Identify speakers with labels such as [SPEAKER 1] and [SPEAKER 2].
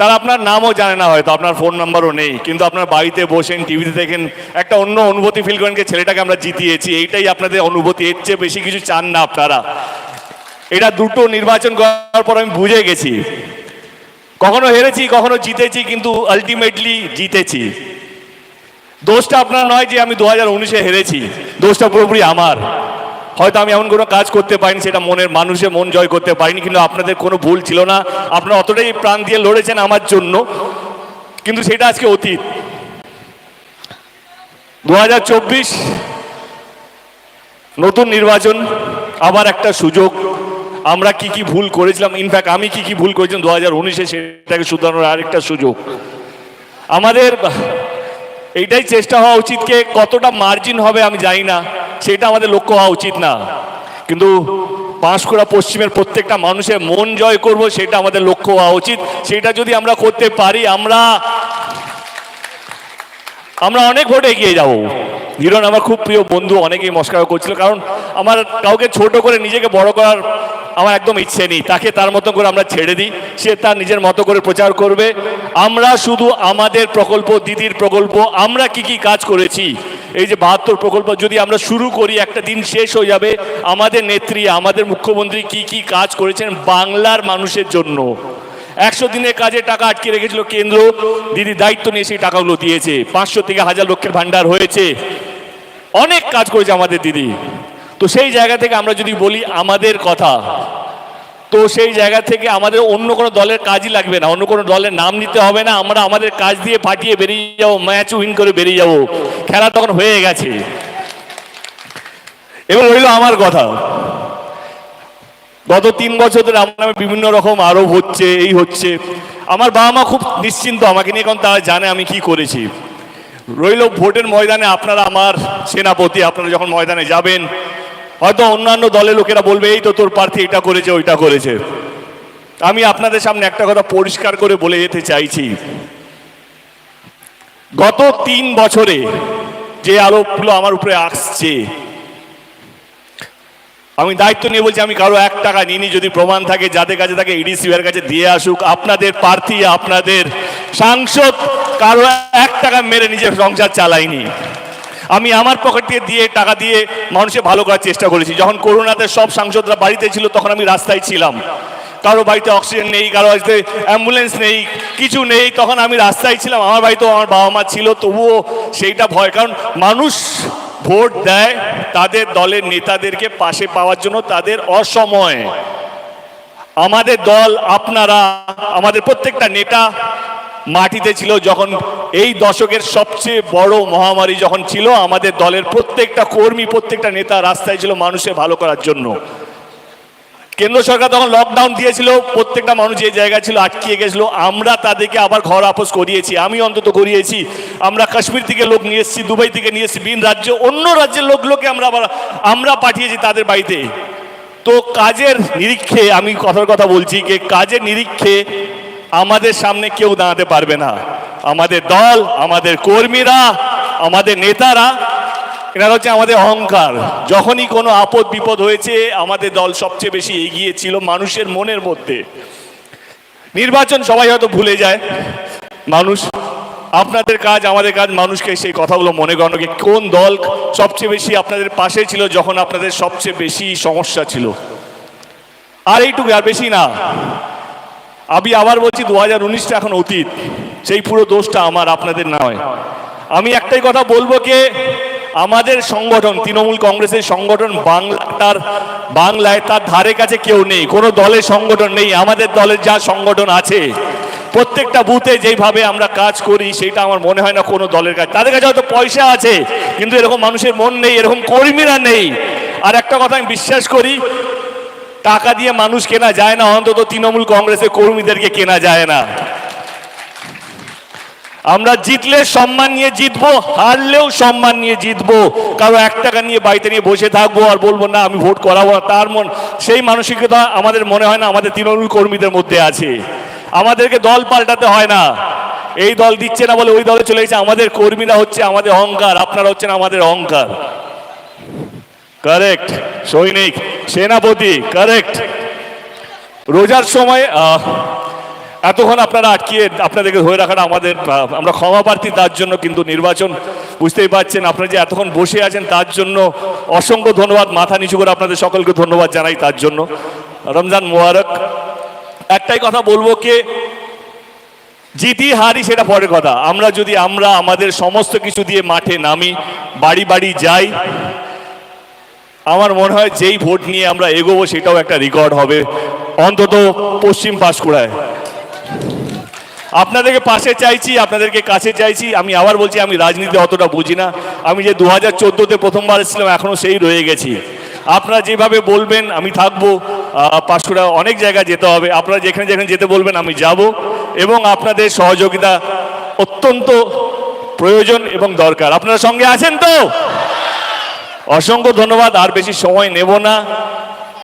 [SPEAKER 1] তারা আপনার নামও জানে না হয়তো, আপনার ফোন নাম্বারও নেই। কিন্তু আপনার বাড়িতে বসেন টিভিতে দেখেন, একটা অন্য অনুভূতি ফিল করেন ছেলেটাকে আমরা জিতিয়েছি, এইটাই আপনাদের অনুভূতি। এর চেয়ে বেশি কিছু চান না আপনারা। এটা দুটো নির্বাচন করার পর আমি বুঝে গেছি। কখনো হেরেছি, কখনো জিতেছি, কিন্তু আলটিমেটলি জিতেছি। দোষটা আপনার নয় যে আমি দু হাজার উনিশে হেরেছি। দোষটা পুরোপুরি আমার। হয়তো আমি এমন কোনো কাজ করতে পারিনি, সেটা মনের মানুষে মন জয় করতে পারিনি, কিন্তু আপনাদের কোনো ভুল ছিল না। আপনারা অতটাই প্রাণ দিয়ে লড়েছেন আমার জন্য, কিন্তু সেটা আজকে অতীত। দু হাজার চব্বিশ নতুন নির্বাচন, আবার একটা সুযোগ। আমরা কি কি ভুল করেছিলাম? ইনফ্যাক্ট আমি কি কি ভুল করেছিলাম দু হাজার উনিশে সেটাকে শুধরানোর আরেকটা সুযোগ। আমাদের এইটাই চেষ্টা হওয়া উচিত কে কতটা মার্জিন হবে আমি জানি না। সেটা আমাদের লক্ষ্য হওয়া উচিত না। কিন্তু পাঁশকুড়া পশ্চিমের প্রত্যেকটা মানুষের মন জয় করব সেটা আমাদের লক্ষ্য হওয়া উচিত। সেটা যদি আমরা করতে পারি, আমরা আমরা অনেক ভোটে এগিয়ে যাব। হিরণ আমার খুব প্রিয় বন্ধু, অনেকেই মস্কার করছিল, কারণ আমার কাউকে ছোট করে নিজেকে বড় করার আমার একদম ইচ্ছে নেই। তাকে তার মতো করে আমরা ছেড়ে দিই। সে তার নিজের মতো করে প্রচার করবে। আমরা শুধু আমাদের প্রকল্প, দিদির প্রকল্প, আমরা কি কি কাজ করেছি? এই যে বাহাত্তর প্রকল্প, যদি আমরা শুরু করি, একটা দিন শেষ হয়ে যাবে। আমাদের নেত্রী, আমাদের মুখ্যমন্ত্রী কি কি কাজ করেছেন বাংলার মানুষের জন্য? একশো দিনের কাজে টাকা আটকে রেখেছিল কেন্দ্র। দিদি দায়িত্ব নিয়ে সেই টাকাগুলো দিয়েছে। পাঁচশো থেকে হাজার লক্ষের ভান্ডার হয়েছে। অনেক কাজ করেছে আমাদের দিদি। তো সেই জায়গা থেকে আমরা যদি বলি আমাদের কথা তো সেই জায়গা থেকে আমাদের অন্য কোনো দলের কাজই লাগবে না। অন্য কোনো দলের নাম নিতে হবে না। আমরা আমাদের কাজ দিয়ে ফাটিয়ে বেরিয়ে যাব, ম্যাচ উইন করে বেরিয়ে যাব। খেলা তখন হয়ে গেছে। এবার রইল আমার কথা। গত তিন বছর ধরে আমার নামে বিভিন্ন রকম আরোপ হচ্ছে, এই হচ্ছে। আমার বাবা মা খুব নিশ্চিন্ত আমাকে নিয়ে, কারণ তারা জানে আমি কি করেছি। রইল ভোটের ময়দানে আপনারা আমার সেনাপতি, আপনারা যখন ময়দানে যাবেন হয়তো অন্যান্য দলের লোকেরা বলবে, এই তো তোর প্রার্থী, এটা করেছে, ওইটা করেছে। আমি আপনাদের সামনে একটা কথা পরিষ্কার করে বলে যেতে চাইছি। গত তিন বছরে যে আরোপগুলো আমার উপরে আসছে, আমি দায়িত্ব নিয়ে বলছি, আমি কারও এক টাকা নিইনি, যদি প্রমাণ থাকে, যাদের কাছে থাকে ইডিসি এর কাছে দিয়ে আসুক, আপনাদের প্রার্থী, আপনাদের সাংসদ, কারও এক টাকা মেরে নিজের সংসার চালাইনি আমি আমার পকেট দিয়ে দিয়ে টাকা দিয়ে মানুষের ভালো করার চেষ্টা করেছি। যখন করোনাতে সব সাংসদরা বাড়িতে ছিল, তখন আমি রাস্তায় ছিলাম। কারও বাড়িতে অক্সিজেন নেই, কারও বাড়িতে অ্যাম্বুলেন্স নেই, কিছু নেই, তখন আমি রাস্তায় ছিলাম। আমার বাড়িতেও আমার বাবা মা ছিল, তবুও সেইটা ভয়। কারণ মানুষ ভোট দেয় তাদের দলের নেতাদেরকে পাশে পাওয়ার জন্য, তাদের অসময়। আমাদের দল, আপনারা, আমাদের প্রত্যেকটা নেতা মাটিতে ছিল, যখন এই দশকের সবচেয়ে বড় মহামারী যখন ছিল, আমাদের দলের প্রত্যেকটা কর্মী, প্রত্যেকটা নেতা রাস্তায় ছিল মানুষের ভালো করার জন্য। কেন্দ্র সরকার তখন লকডাউন দিয়েছিল, প্রত্যেকটা মানুষ যে জায়গায় ছিল আটকিয়ে গেছিল। আমরা তাদেরকে আবার ঘর আপোষ করিয়েছি, আমি অন্তত করিয়েছি। আমরা কাশ্মীর থেকে লোক নিয়ে এসেছি, দুবাই থেকে নিয়ে এসেছি, ভিন রাজ্য, অন্য রাজ্যের লোকগুলোকে আমরা আবার, আমরা পাঠিয়েছি তাদের বাড়িতে। তো কাজের নিরীক্ষে, আমি কথার কথা বলছি, যে কাজের নিরীক্ষে আমাদের সামনে কেউ দাঁড়াতে পারবে না। আমাদের দল, আমাদের কর্মীরা, আমাদের নেতারা, এনারা হচ্ছে আমাদের অহংকার। যখনই কোনো আপদ বিপদ হয়েছে, আমাদের দল সবচেয়ে বেশি এগিয়ে ছিল মানুষের মনের মধ্যে। নির্বাচন সবাই হয়তো ভুলে যায়। মানুষ, আপনাদের কাজ, আমাদের কাজ, মানুষকে সেই কথাগুলো মনে করানো যে কোন দল সবচেয়ে বেশি আপনাদের পাশে ছিল যখন আপনাদের সবচেয়ে বেশি সমস্যা ছিল? আর এইটুকু, আর বেশি না। আমি আবার বলছি দু হাজার উনিশটা এখন অতীত। সেই পুরো দোষটা আমার, আপনাদের নয় আমি একটাই কথা বলব কে, আমাদের সংগঠন, তৃণমূল কংগ্রেসের সংগঠন বাংলা তার বাংলায় তার ধারে কাছে কেউ নেই, কোনো দলের সংগঠন নেই, আমাদের দলের যা সংগঠন আছে, প্রত্যেকটা বুথে যেইভাবে আমরা কাজ করি, সেটা আমার মনে হয় না কোনো দলের কাছে তাদের কাছে হয়তো পয়সা আছে, কিন্তু এরকম মানুষের মন নেই, এরকম কর্মীরা নেই। আর একটা কথা আমি বিশ্বাস করি টাকা দিয়ে মানুষ কেনা যায় না, অন্তত তৃণমূল কংগ্রেসের কর্মীদেরকে কেনা যায় না। আমরা জিতলে সম্মান নিয়ে জিতবো, হারলেও সম্মান নিয়ে জিতবো। কারও এক টাকা নিয়ে বাড়িতে নিয়ে বসে থাকব আর বলব, না, আমি ভোট করাবো না। তার মন, সেই মানসিকতা আমাদের মনে হয় না, আমাদের তৃণমূল কর্মীদের মধ্যে আছে। আমাদেরকে দল পাল্টাতে হয় না। এই দল দিচ্ছে না বলে ওই দলে চলে গেছে আমাদের কর্মীরা হচ্ছে আমাদের অহংকার, আপনারা হচ্ছেন আমাদের অহংকার। কারেক্ট সৈনিক সেনাপতি কারেক্ট রোজার সময় এতক্ষণ আপনারা আটকিয়ে, আপনাদেরকে ধরে রাখাটা আমাদের আমরা ক্ষমা প্রার্থী, তার জন্য কিন্তু নির্বাচন। বুঝতেই পারছেন, আপনারা যে এতক্ষণ বসে আছেন, তার জন্য অসংখ্য ধন্যবাদ। মাথা নিচু করে আপনাদের সকলকে ধন্যবাদ জানাই তার জন্য। রমজান মোবারক। একটাই কথা বলব কে, জিতি হারি সেটা পরের কথা। আমরা যদি, আমরা আমাদের সমস্ত কিছু দিয়ে মাঠে নামি, বাড়ি বাড়ি যাই আমার মনে হয় যেই ভোট নিয়ে আমরা এগোবো সেটাও একটা রেকর্ড হবে, অন্তত পশ্চিম পাঁশকুড়ায়। আপনাদেরকে পাশে চাইছি, আপনাদেরকে কাছে চাইছি, আমি আবার বলছি, আমি রাজনীতি অতটা বুঝি না। আমি যে দু হাজার চোদ্দোতে প্রথমবার এসেছিলাম এখনও সেই রয়ে গেছি। আপনারা যেভাবে বলবেন, আমি থাকব পাঁশকুড়া অনেক জায়গায় যেতে হবে। আপনারা যেখানে যেখানে যেতে বলবেন, আমি যাব। এবং আপনাদের সহযোগিতা অত্যন্ত প্রয়োজন এবং দরকার। আপনারা সঙ্গে আছেন তো? অসংখ্য ধন্যবাদ আর বেশি সময় নেব না।